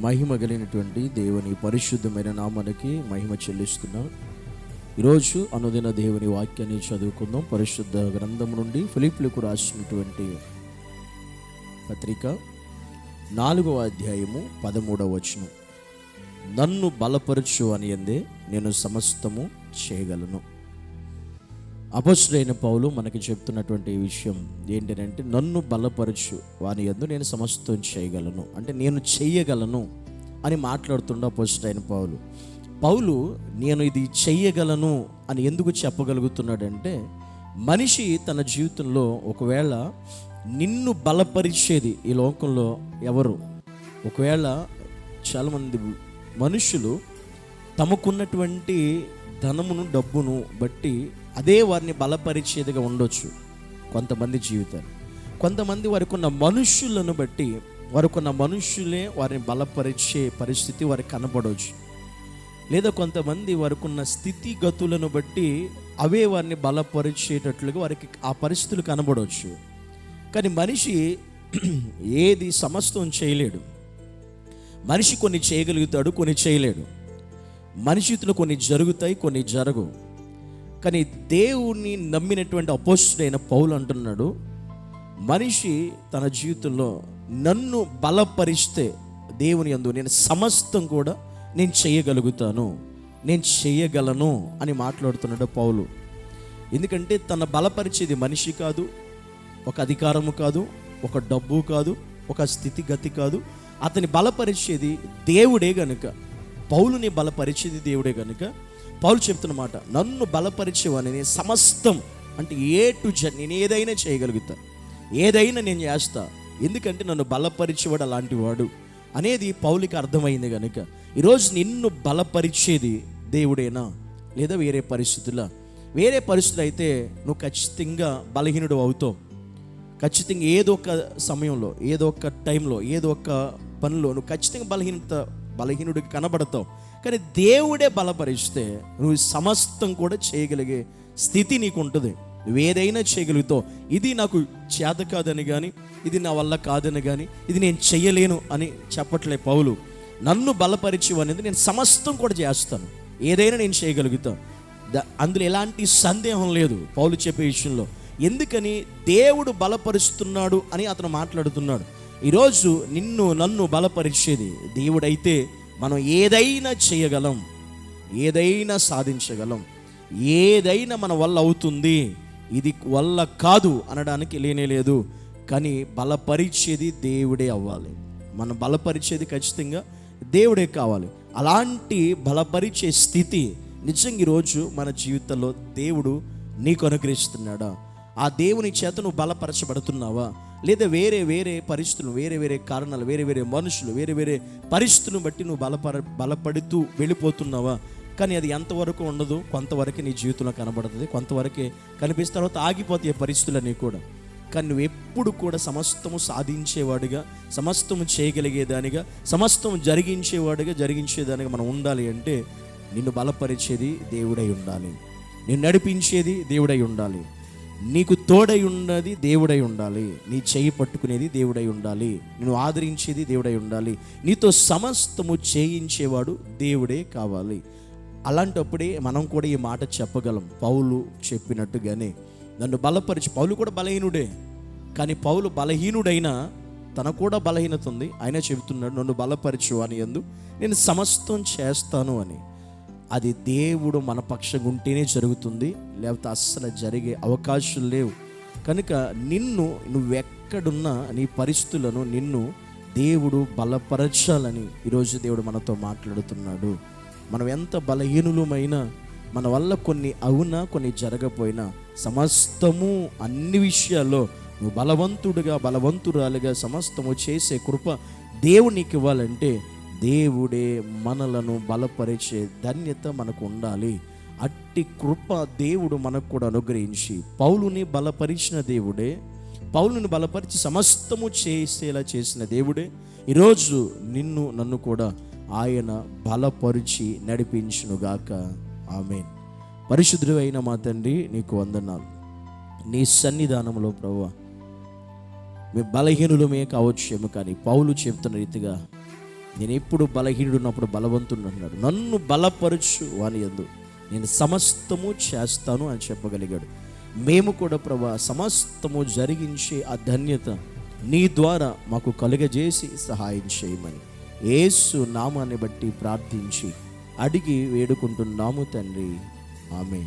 మహిమ కలిగినటువంటి దేవుని పరిశుద్ధమైన నామానికి మహిమ చెల్లిస్తున్నాం. ఈరోజు అనుదిన దేవుని వాక్యాన్ని చదువుకుందాం. పరిశుద్ధ గ్రంథం నుండి ఫిలిప్లకు రాసినటువంటి పత్రిక నాలుగవ అధ్యాయము పదమూడవ వచనం. నన్ను బలపరచు అని అందే నేను సమస్తము చేయగలను. అపస్తుడైన పౌలు మనకి చెప్తున్నటువంటి విషయం ఏంటంటే నన్ను బలపరచు వాని యందు నేను సమస్తం చేయగలను. అంటే నేను చెయ్యగలను అని మాట్లాడుతుండ అపస్తుడైన పౌలు. పౌలు నేను ఇది చెయ్యగలను అని ఎందుకు చెప్పగలుగుతున్నాడంటే మనిషి తన జీవితంలో ఒకవేళ నిన్ను బలపరిచేది ఈ లోకంలో ఎవరు? ఒకవేళ చాలామంది మనుషులు తమకున్నటువంటి ధనమును డబ్బును బట్టి అదే వారిని బలపరిచేదిగా ఉండొచ్చు కొంతమంది జీవితాలు. కొంతమంది వారికి ఉన్న మనుషులను బట్టి వారికి ఉన్న మనుషులే వారిని బలపరిచే పరిస్థితి వారికి కనపడవచ్చు లేదా కొంతమంది వారికి ఉన్న స్థితిగతులను బట్టి అవే వారిని బలపరిచేటట్లుగా వారికి ఆ పరిస్థితులు కనబడవచ్చు కానీ మనిషి ఏది సమస్తం చేయలేడు. మనిషి కొన్ని చేయగలుగుతాడు కొన్ని చేయలేడు. మనిషితో కొన్ని జరుగుతాయి కొన్ని జరగవు. కానీ దేవుణ్ణి నమ్మినటువంటి అపోస్తుడైన పౌలు అంటున్నాడు మనిషి తన జీవితంలో నన్ను బలపరిస్తే దేవుని యందు నేను సమస్తం కూడా నేను చేయగలుగుతాను నేను చేయగలను అని మాట్లాడుతున్నాడు పౌలు. ఎందుకంటే తన బలపరిచేది మనిషి కాదు ఒక అధికారము కాదు ఒక డబ్బు కాదు ఒక స్థితిగతి కాదు. అతని బలపరిచేది దేవుడే గనుక పౌలుని బలపరిచేది దేవుడే గనుక పౌలు చెప్తున్నమాట నన్ను బలపరిచేవాడిని నేను సమస్తం అంటే ఏ టు జన్ నేను ఏదైనా చేయగలుగుతా ఏదైనా నేను చేస్తా. ఎందుకంటే నన్ను బలపరిచేవాడు అలాంటి వాడు అనేది పౌలికి అర్థమైంది కనుక ఈరోజు నిన్ను బలపరిచేది దేవుడేనా లేదా వేరే పరిస్థితుల? వేరే పరిస్థితులు అయితే నువ్వు ఖచ్చితంగా బలహీనుడు అవుతావు. ఖచ్చితంగా ఏదో ఒక సమయంలో ఏదో ఒక టైంలో ఏదో ఒక పనిలో నువ్వు ఖచ్చితంగా బలహీనత బలహీనుడికి కనబడతావు. కానీ దేవుడే బలపరిస్తే నువ్వు సమస్తం కూడా చేయగలిగే స్థితి నీకు ఉంటుంది నువ్వేదైనా చేయగలుగుతావు. ఇది నాకు చేత కాదని కానీ ఇది నా వల్ల కాదని కానీ ఇది నేను చేయలేను అని చెప్పట్లే పౌలు. నన్ను బలపరిచు అనేది నేను సమస్తం కూడా చేస్తాను. ఏదైనా నేను చేయగలుగుతాను. ద- అందులో ఎలాంటి సందేహం లేదు పౌలు చెప్పే విషయంలో. ఎందుకని? దేవుడు బలపరుస్తున్నాడు అని అతను మాట్లాడుతున్నాడు. ఈరోజు నిన్ను నన్ను బలపరిచేది దేవుడైతే మనం ఏదైనా చేయగలం ఏదైనా సాధించగలం ఏదైనా మన వల్ల అవుతుంది ఇది వల్ల కాదు అనడానికి లేనే లేదు. కానీ బలపరిచేది దేవుడే అవ్వాలి. మనం బలపరిచేది ఖచ్చితంగా దేవుడే కావాలి. అలాంటి బలపరిచే స్థితి నిజంగా ఈరోజు మన జీవితంలో దేవుడు నీకు అనుగ్రహిస్తున్నాడా? ఆ దేవుని చేత నువ్వు బలపరచబడుతున్నావా? లేదా వేరే వేరే పరిస్థితులు వేరే వేరే కారణాలు వేరే వేరే మనుషులు వేరే వేరే పరిస్థితులను బట్టి నువ్వు బలపర బలపడుతూ వెళ్ళిపోతున్నావా? కానీ అది ఎంతవరకు ఉండదు కొంతవరకు నీ జీవితంలో కనబడుతుంది కొంతవరకే కనిపిస్తే తర్వాత ఆగిపోతాయి పరిస్థితులన్నీ కూడా. కానీ నువ్వు ఎప్పుడు కూడా సమస్తము సాధించేవాడిగా సమస్తము చేయగలిగేదానిగా సమస్తము జరిగించేవాడిగా జరిగించేదానిగా మనం ఉండాలి అంటే నిన్ను బలపరిచేది దేవుడై ఉండాలి. నిన్ను నడిపించేది దేవుడై ఉండాలి. నీకు తోడై ఉన్నది దేవుడై ఉండాలి. నీ చేయి పట్టుకునేది దేవుడై ఉండాలి. నువ్వు ఆదరించేది దేవుడై ఉండాలి. నీతో సమస్తము చేయించేవాడు దేవుడే కావాలి. అలాంటప్పుడే మనం కూడా ఈ మాట చెప్పగలం. పౌలు చెప్పినట్టుగానే నన్ను బలపరిచి పౌలు కూడా బలహీనుడే. కానీ పౌలు బలహీనుడైనా తన కూడా బలహీనత ఉంది. ఆయన చెబుతున్నాడు నన్ను బలపరచు అని ఎందు నేను సమస్తం చేస్తాను అని. అది దేవుడు మన పక్షంగా ఉంటేనే జరుగుతుంది లేకపోతే అస్సలు జరిగే అవకాశాలు లేవు. కనుక నిన్ను నువ్వెక్కడున్నా నీ పరిస్థితులను నిన్ను దేవుడు బలపరచాలని ఈరోజు దేవుడు మనతో మాట్లాడుతున్నాడు. మనం ఎంత బలహీనులమైనా మన వల్ల కొన్ని అవునా కొన్ని జరగపోయినా సమస్తము అన్ని విషయాల్లో నువ్వు బలవంతుడుగా బలవంతురాలుగా సమస్తము చేసే కృప దేవునికి ఇవ్వాలంటే దేవుడే మనలను బలపరిచే ధన్యత మనకు ఉండాలి అట్టి కృప దేవుడు మనకు కూడా అనుగ్రహించి. పౌలుని బలపరిచిన దేవుడే పౌలుని బలపరిచి సమస్తము చేసేలా చేసిన దేవుడే ఈరోజు నిన్ను నన్ను కూడా ఆయన బలపరిచి నడిపించునుగాక. ఆమె పరిశుద్ధి అయిన మా తండ్రి నీకు వందనాలు. నీ సన్నిధానంలో ప్రభు మీ బలహీనులమే కావచ్చేమో కానీ పౌలు చెప్తున్న రీతిగా నేను ఎప్పుడు బలహీనుడు ఉన్నప్పుడు బలవంతుడు అన్నాడు నన్ను బలపరచు వాని ఎందు నేను సమస్తము చేస్తాను అని చెప్పగలిగాడు. మేము కూడా ప్రభా సమస్తము జరిగించే ఆ ధన్యత నీ ద్వారా మాకు కలుగజేసి సహాయం చేయమని ఏసు నామాన్ని బట్టి ప్రార్థించి అడిగి వేడుకుంటున్నాము తండ్రి. ఆమె